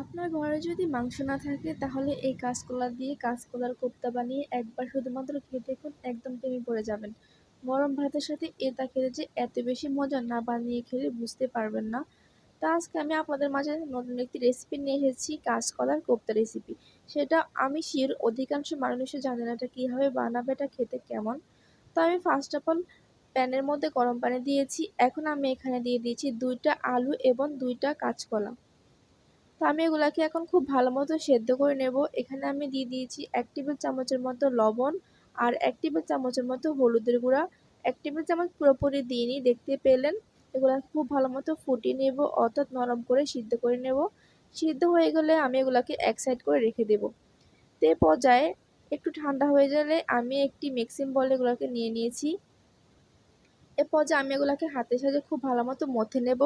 আপনার ঘরে যদি মাংস না থাকে, তাহলে এই কাঁচকলা দিয়ে কাঁচকলার কোপ্তা বানিয়ে একবার শুধুমাত্র খেয়ে দেখুন একদম প্রেমে পড়ে যাবেন। গরম ভাতের সাথে এটা খেলে যে এত বেশি মজা না বানিয়ে খেলে বুঝতে পারবেন না। তা আজকে আমি আপনাদের মাঝে নতুন একটি রেসিপি নিয়ে এসেছি, কাঁচকলার কোপ্তা রেসিপি সেটা আমি শিওর অধিকাংশ মানুষই জানে না এটা কীভাবে বানাবে, এটা খেতে কেমন। তো আমি ফার্স্ট অফ অল প্যানের মধ্যে গরম পানি দিয়েছি। এখন আমি এখানে দিয়ে দিয়েছি দুইটা আলু এবং দুইটা কাঁচকলা। তো আমি এগুলাকে এখন খুব ভালো মতো সেদ্ধ করে নেব। এখানে আমি দিয়ে দিয়েছি এক টেবিল চামচের মতো লবণ আর এক টেবিল চামচের মতো হলুদের গুঁড়া। এক টেবিল চামচ পুরোপুরি দিইনি, দেখতে পেলেন। এগুলো খুব ভালো মতো ফুটিয়ে নেব, অর্থাৎ নরম করে সিদ্ধ করে নেব। সিদ্ধ হয়ে গেলে আমি এগুলাকে এক সাইড করে রেখে দেব। তে পর্যায়ে একটু ঠান্ডা হয়ে গেলে আমি একটি মিক্সিং বল এগুলোকে নিয়ে নিয়েছি। এ পর্যায়ে আমি এগুলাকে হাতের সাথে খুব ভালো মতো মথে নেব।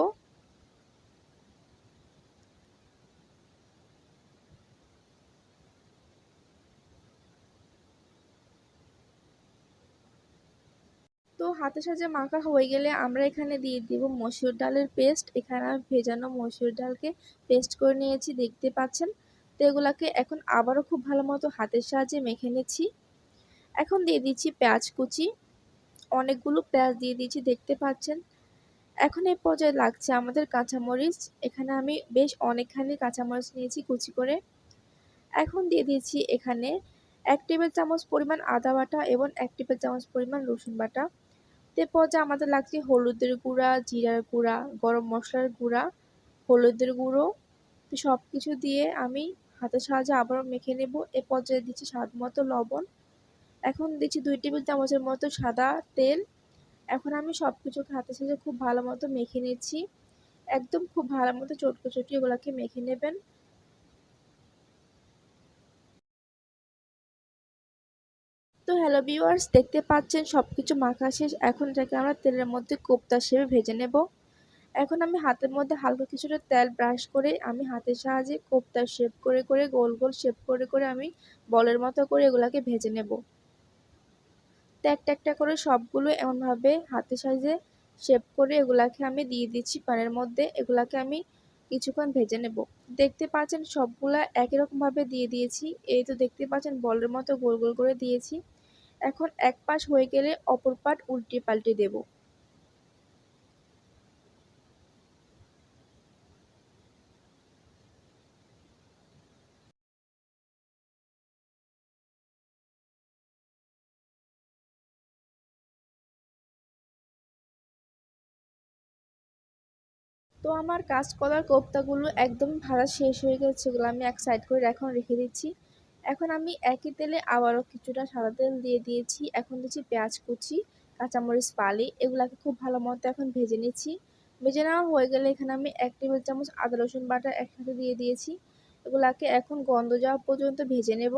তো হাতের সাথে মাখা হয়ে গেলে আমরা এখানে দিয়ে দিব মসুর ডালের পেস্ট। এখানে আমি ভেজানো মসুর ডালকে পেস্ট করে নিয়েছি, দেখতে পাচ্ছেন? তো এগুলাকে এখন আবারও খুব ভালো মতো হাতের সাহায্যে মেখে নিচ্ছি। এখন দিয়ে দিচ্ছি পেঁয়াজ কুচি। অনেকগুলো পেঁয়াজ দিয়ে দিচ্ছি দেখতে পাচ্ছেন? এখন এই পর্যায়ে লাগছে আমাদের কাঁচামরিচ। এখানে আমি বেশ অনেকখানি কাঁচামরিচ নিয়েছি কুচি করে। এখন দিয়ে দিয়েছি এখানে এক টেবিল চামচ পরিমাণ আদা বাটা এবং এক টেবিল চামচ পরিমাণ রসুন বাটা। তে যে আমাদের লাগছে হলুদের গুঁড়া, জিরার গুঁড়া, গরম মশলার গুঁড়া, হলুদের গুঁড়ো। সব কিছু দিয়ে আমি হাতের সাহায্যে আবারও মেখে নেব। এ পর্যায়ে দিচ্ছি স্বাদ মতো লবণ। এখন দিচ্ছি দুই টেবিল চামচের মতো সাদা তেল। এখন আমি সব কিছুকে হাতের সাহায্যে খুব ভালো মতো মেখে নিচ্ছি। একদম খুব ভালো মতো চটকো চটকি এগুলোকে মেখে নেবেন। তো হ্যালো ভিউয়ার্স দেখতে পাচ্ছেন সব কিছু মাখা শেষ। এখন এটাকে আমরা তেলের মধ্যে কোপ্তা হিসেবে ভেজে নেব। এখন আমি হাতের মধ্যে হালকা কিছুটা তেল ব্রাশ করে আমি হাতের সাহায্যে কোপ্তা শেপ করে করে, গোল গোল শেপ করে করে আমি বলের মতো করে এগুলাকে ভেজে নেব। তো একটা একটা করে সবগুলো এমনভাবে হাতের সাহায্যে শেপ করে এগুলাকে আমি দিয়ে দিচ্ছি পানের মধ্যে। এগুলাকে আমি কিছুক্ষণ ভেজে নেব। দেখতে পাচ্ছেন সবগুলা একই রকমভাবে দিয়ে দিয়েছি। এই তো দেখতে পাচ্ছেন বলের মতো গোল গোল করে দিয়েছি। এখন এক পাশ হয়ে গেলে অপর পাট উল্টে পাল্টে দেব। তো আমার কাজ করার কোপ্তাগুলো একদম ভাজা শেষ হয়ে গেছে এগুলো আমি এক সাইড করে এখন রেখে দিচ্ছি। এখন আমি একই তেলে আবারও কিছুটা সাদা তেল দিয়ে দিয়েছি। এখন দিচ্ছি পেঁয়াজ কুচি, কাঁচামরিচ পালি এগুলাকে খুব ভালো মতো এখন ভেজে নিচ্ছি। ভেজে নেওয়া হয়ে গেলে এখানে আমি এক টেবিল চামচ আদা, রসুন বাটা একসাথে দিয়ে দিয়েছি। এগুলাকে এখন গন্ধ যাওয়া পর্যন্ত ভেজে নেব।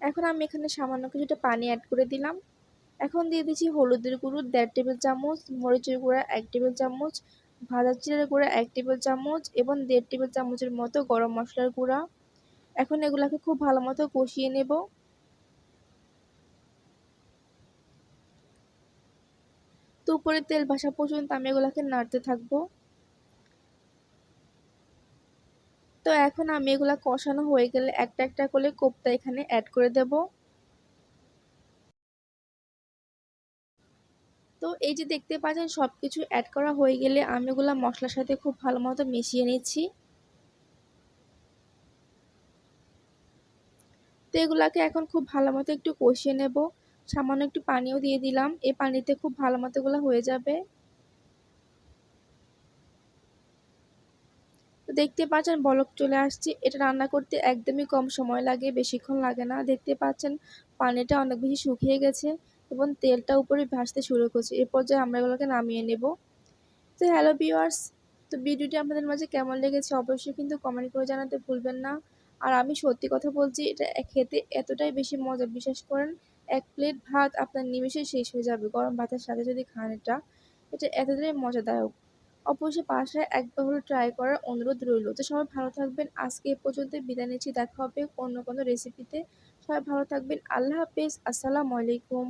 এখন আমি এখানে সামান্য কিছুটা পানি অ্যাড করে দিলাম। এখন দিয়ে দিচ্ছি হলুদের গুঁড়ো দেড় টেবিল চামচ, মরিচের গুঁড়া এক টেবিল চামচ, ভাজা জিরের গুঁড়া এক টেবিল চামচ এবং দেড় টেবিল চামচের মতো গরম মশলার গুঁড়া। এখন এগুলাকে খুব ভালো মতো কষিয়ে নেব। তো উপরে তেল ভাসা পর্যন্ত আমি এগুলাকে নাড়তে থাকব। তো এখন আমি এগুলা কষানো হয়ে গেলে একটা একটা করে কোপ্তা এখানে অ্যাড করে দেব। তো এই যে দেখতে পাচ্ছেন সব কিছু অ্যাড করা হয়ে গেলে আমি এগুলা মশলার সাথে খুব ভালো মতো মিশিয়ে নিচ্ছি। এগুলাকে এখন খুব ভালো মতো একটু কষিয়ে নেব। সামান্য একটু পানিও দিয়ে দিলাম। এই পানিতে খুব ভালো মতো এগুলো হয়ে যাবে। তো দেখতে পাচ্ছেন, বলক চলে আসছে। এটা রান্না করতে একদমই কম সময় লাগে, বেশিক্ষণ লাগে না। দেখতে পাচ্ছেন, পানিটা অনেক বেশি শুকিয়ে গেছে এবং তেলটা উপরে ভাসতে শুরু করছে। এ পর্যায়ে আমরা এগুলোকে নামিয়ে নেব। তো হ্যালো ভিওয়ার্স তো ভিডিওটি আপনাদের মাঝে কেমন লেগেছে অবশ্যই কিন্তু কমেন্ট করে জানাতে ভুলবেন না। আর আমি সত্যি কথা বলছি, এটা খেতে এতটাই বেশি মজা। বিশ্বাস করেন, এক প্লেট ভাত আপনার নিমেষে শেষ হয়ে যাবে। গরম ভাতের সাথে যদি খান এটা এটা এতটাই মজাদায়ক। অবশ্যই বাসায় একবার হলে ট্রাই করার অনুরোধ রইল। তো সবাই ভালো থাকবেন। আজকে এ পর্যন্ত বিদায় নিচ্ছি। দেখা হবে অন্য কোনো রেসিপিতে সবাই ভালো থাকবেন। আল্লাহ হাফেজ। আসসালামু আলাইকুম।